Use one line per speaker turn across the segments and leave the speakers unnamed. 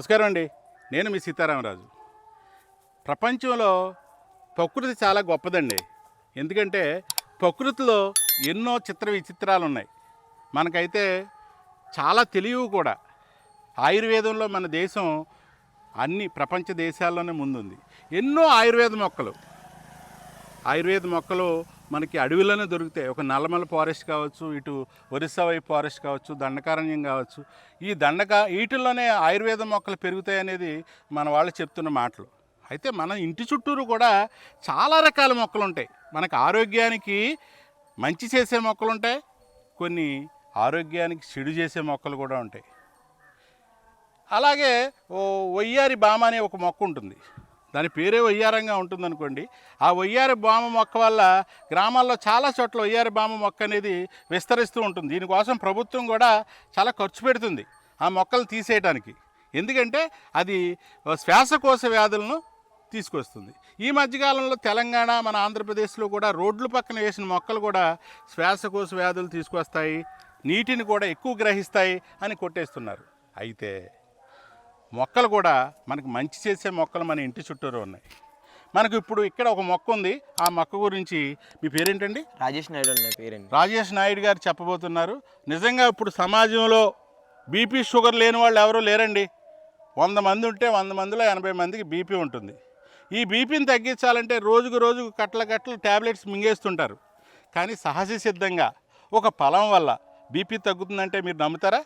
నమస్కారం అండి. నేను మీ సీతారామరాజు. ప్రపంచంలో ప్రకృతి చాలా గొప్పదండి. ఎందుకంటే ప్రకృతిలో ఎన్నో చిత్ర విచిత్రాలు ఉన్నాయి మనకైతే చాలా తెలియవు కూడా. ఆయుర్వేదంలో మన దేశం అన్ని ప్రపంచ దేశాల్లోనే ముందుంది. ఎన్నో ఆయుర్వేద మొక్కలు. ఆయుర్వేద మొక్కలు మనకి అడవిలోనే దొరుకుతాయి. ఒక నల్లమల ఫారెస్ట్ కావచ్చు ఇటు ఒరిస్సా వైపు ఫారెస్ట్ కావచ్చు దండకారణ్యం కావచ్చు. ఈ దండక వీటిల్లోనే ఆయుర్వేద మొక్కలు పెరుగుతాయి అనేది మన వాళ్ళు చెప్తున్న మాటలు. అయితే మన ఇంటి చుట్టూరు కూడా చాలా రకాల మొక్కలు ఉంటాయి. మనకు ఆరోగ్యానికి మంచి చేసే మొక్కలు ఉంటాయి. కొన్ని ఆరోగ్యానికి చెడు చేసే మొక్కలు కూడా ఉంటాయి. అలాగే ఓ వయ్యారి బామ అనే ఒక మొక్క ఉంటుంది. దాని పేరే వయ్యారంగా ఉంటుంది అనుకోండి ఆ వయ్యారి బామ మొక్క వల్ల గ్రామాల్లో చాలా చోట్ల వయ్యారి బామ మొక్క అనేది విస్తరిస్తూ ఉంటుంది. దీనికోసం ప్రభుత్వం కూడా చాలా ఖర్చు పెడుతుంది ఆ మొక్కలు తీసేయడానికి ఎందుకంటే అది శ్వాసకోశ వ్యాధులను తీసుకొస్తుంది. ఈ మధ్యకాలంలో తెలంగాణ మన ఆంధ్రప్రదేశ్లో కూడా రోడ్ల పక్కన వేసిన మొక్కలు కూడా శ్వాసకోశ వ్యాధులు తీసుకొస్తాయి. నీటిని కూడా ఎక్కువ గ్రహిస్తాయి అని కొట్టేస్తున్నారు. అయితే మొక్కలు కూడా మనకు మంచి చేసే మొక్కలు మన ఇంటి చుట్టూరు ఉన్నాయి. మనకు ఇప్పుడు ఇక్కడ ఒక మొక్క ఉంది. ఆ మొక్క గురించి మీ పేరేంటండి?
రాజేష్ నాయుడు అన్న పేరండి.
రాజేష్ నాయుడు గారు చెప్పబోతున్నారు. నిజంగా ఇప్పుడు సమాజంలో బీపీ షుగర్ లేని వాళ్ళు ఎవరూ లేరండి. వంద మంది ఉంటే వంద మందిలో ఎనభై మందికి బీపీ ఉంటుంది. ఈ బీపీని తగ్గించాలంటే రోజుకు రోజుకు కట్టల కట్టలు ట్యాబ్లెట్స్ మింగేస్తుంటారు. కానీ సహజ సిద్ధంగా ఒక ఫలం వల్ల బీపీ తగ్గుతుందంటే మీరు నమ్ముతారా?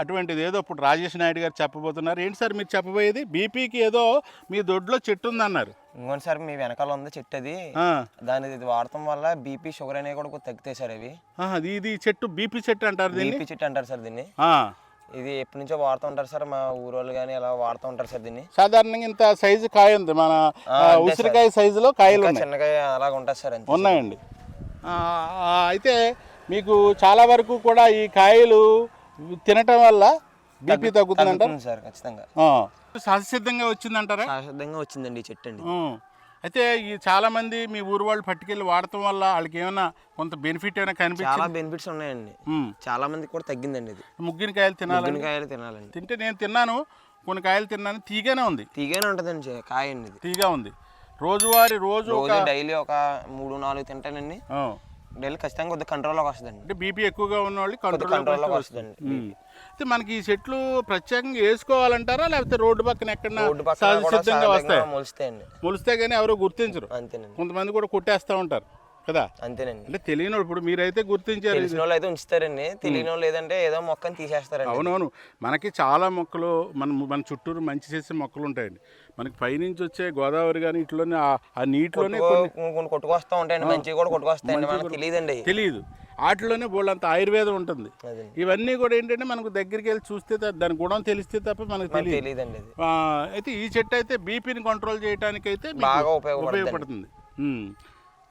అటువంటిది ఏదో ఇప్పుడు రాజేష్ నాయుడు గారు చెప్పబోతున్నారు. ఏంటి సార్ మీరు చెప్పబోయేది? బీపీకి ఏదో మీ దొడ్లో చెట్టు ఉందన్నారు.
ఇంకోటి సార్ మీ వెనకాల ఉంది చెట్టు అది. దాని ఇది వాడటం వల్ల బీపీ షుగర్ అనేవి కూడా తగ్గుతాయి సార్ అవి.
ఆహా, ఇది చెట్టు బీపీ చెట్టు అంటారు దీన్ని?
బీపీ చెట్టు అంటారు సార్ దీన్ని. ఇది ఎప్పటి నుంచో వాడుతూ ఉంటారు సార్ మా ఊరోళ్ళు కానీ అలా వాడుతూ ఉంటారు సార్ దీన్ని.
సాధారణంగా ఇంత సైజు కాయ ఉంది. మన ఉసిరికాయ సైజులో కాయలు
చిన్నగా అలాగ ఉంటుంది సార్
ఉన్నాయండి. అయితే మీకు చాలా వరకు కూడా ఈ కాయలు తినటం వల్ల బీపీ
తగ్గుతుంది సార్ ఖచ్చితంగా.
సహజసిద్ధంగా వచ్చిందంటారా?
సహజంగా వచ్చిందండి ఈ చెట్టు అండి.
అయితే ఈ చాలా మంది మీ ఊరు వాళ్ళు పట్టుకెళ్ళి వాడటం వల్ల వాళ్ళకి ఏమైనా కొంత బెనిఫిట్ ఏమైనా
చాలా
కనిపించింది
బెనిఫిట్స్ ఉన్నాయండి. చాలా మందికి కూడా తగ్గిందండి ఇది.
ముగ్గిన కాయలు తినాలని?
ముగ్గుని కాయలు తినాలండి.
తింటే నేను తిన్నాను కొన్ని కాయలు తిన్నాను తీగానే ఉంది.
తీగానే ఉంటుందండి కాయ అండి
తీగా ఉంది. రోజువారీ రోజు
డైలీ ఒక మూడు నాలుగు తింటానండి. డైలీ ఖచ్చితంగా కొద్దిగా కంట్రోల్లోకి వస్తుందండి.
అంటే బీపీ ఎక్కువగా ఉన్న వాళ్ళు
కొద్దిగా
కంట్రోల్
కంట్రోల్లోకి వస్తుందండి.
అయితే మనకి ఈ చెట్లు ప్రత్యేకంగా వేసుకోవాలంటారా లేకపోతే రోడ్డు పక్కన
రోడ్డు పక్కన
సహజ
కూడా
సిద్ధంగా వస్తాయి?
సహజంగా మొలుస్తాయండి
మొలిస్తే కానీ ఎవరో గుర్తించరు.
అంతేనండి.
కొంతమంది కూడా కొట్టేస్తూ ఉంటారు. కదా?
అంతేనండి.
అంటే తెలియని ఇప్పుడు మీరైతే గుర్తించారు
తెలిసిన వాళ్ళు అయితే ఉంచుతారండి. తెలియని వాళ్ళు లేదంటే ఏదో మొక్కని తీసేస్తారండి.
అవునవును. మనకి చాలా మొక్కలు మన మన చుట్టూరు మంచి చేసే మొక్కలు ఉంటాయండి. మనకి పైనుంచి వచ్చే గోదావరి కానీ ఇట్లోనే ఆ- నీటిలోనే కొన్ని
కొట్టుకొస్తా ఉంటాయండి. మంచివి కూడా కొట్టుకొస్తాయండి. మనకు తెలియదండి
తెలియదు వాటిలోనే బోళ్ళంత ఆయుర్వేదం ఉంటుంది. ఇవన్నీ కూడా ఏంటంటే మనకు దగ్గరికి వెళ్ళి చూస్తే దాని గుణం తెలిస్తే తప్ప మనకు తెలియదు అయితే ఈ చెట్టు అయితే బీపీని కంట్రోల్ చేయడానికి అయితే
బాగా ఉపయోగపడుతుంది.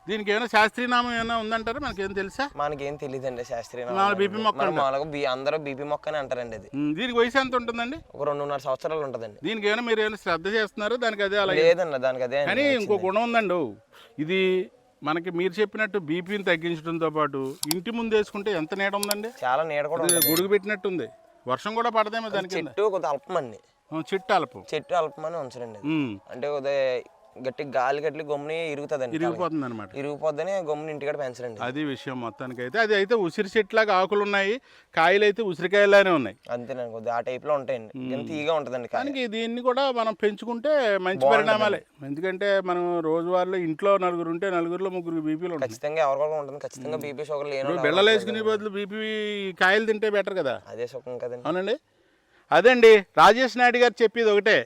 దీనికి ఏమైనా శాస్త్రీయ నామం ఏమైనా ఉందంటారా? మనకి ఏం తెలుసా?
మనకేం తెలియదండి శాస్త్రీయ నామాలు.
బీపీ మొక్క.
మామూలుగా బీ అందరూ బీపీ మొక్క అని అంటారండి అది
దీనికి వయసు ఎంత ఉంటుందండి?
ఒక రెండున్నర సంవత్సరాలు ఉంటుందండి.
దీనికి ఏమైనా మీరు ఏమైనా శ్రద్ధ చేస్తున్నారో? దానికి అదే అలాగే?
లేదండి దానికి అదే
కానీ ఇంకో గుణం ఉందండి. ఇది మనకి మీరు చెప్పినట్టు బీపీని తగ్గించడంతో పాటు ఇంటి ముందు వేసుకుంటే ఎంత నీడ ఉందండి?
చాలా నీడ కూడా
గొడుగు పెట్టినట్టుంది. వర్షం కూడా పడదేమో దాని కింద
చెట్టు కొద్దిగా అల్పమండి
చెట్టు అలపు.
చెట్టు అల్పమని ఉంచరండి అంటే గట్టి గాలి గట్టి గమ్ముని ఇరుగుతుందండి
ఇరిగిపోతుంది అనమాట
ఇరిగిపోద్దని గమ్ముని ఇంటికాడ పెంచరండి.
అది విషయం మొత్తానికి అయితే అది అయితే ఉసిరి చెట్లాగా ఆకులు ఉన్నాయి. కాయలు అయితే ఉసిరికాయలానే ఉన్నాయి.
అంతేనండి కొద్దిగా ఆ టైప్లో ఉంటాయండి ఎంత తీగా ఉంటుందండి
దానికి దీన్ని కూడా మనం పెంచుకుంటే మంచి పరిణామాలే. ఎందుకంటే మనం రోజువారీలో ఇంట్లో నలుగురు ఉంటే నలుగురిలో ముగ్గురు బీపీలు ఉంటాయి
ఖచ్చితంగా ఎవరికొకరు ఉంటుంది? ఖచ్చితంగా బీపీ షుగర్ లేని వాళ్ళు
బిళ్ళలు వేసుకునే బదులు బీపీ కాయలు తింటే బెటర్ కదా.
అదే సుఖం కదండి.
అవునండి? అదండి రాజేష్ నాయుడు గారు చెప్పేది ఒకటే.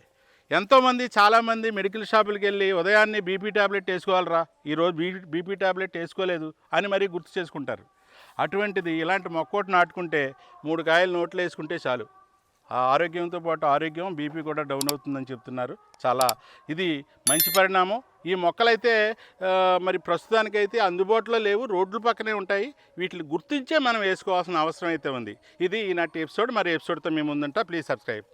ఎంతోమంది చాలామంది మెడికల్ షాపులకు వెళ్ళి ఉదయాన్నే బీపీ టాబ్లెట్ వేసుకోవాలరా ఈరోజు బీ బీపీ టాబ్లెట్ వేసుకోలేదు అని మరీ గుర్తు చేసుకుంటారు. అటువంటిది ఇలాంటి మొక్కోటి నాటుకుంటే మూడు కాయలు నోట్లో వేసుకుంటే చాలు. ఆ ఆరోగ్యంతో పాటు ఆరోగ్యం బీపీ కూడా డౌన్ అవుతుందని చెప్తున్నారు. చాలా ఇది మంచి పరిణామం. ఈ మొక్కలైతే మరి ప్రస్తుతానికైతే అందుబాటులో లేవు రోడ్ల పక్కనే ఉంటాయి. వీటిని గుర్తించే మనం వేసుకోవాల్సిన అవసరం అయితే ఉంది. ఇది ఈనాటి ఎపిసోడ్. మరి ఎపిసోడ్తో మేము ఉందంట ప్లీజ్ సబ్స్క్రైబ్.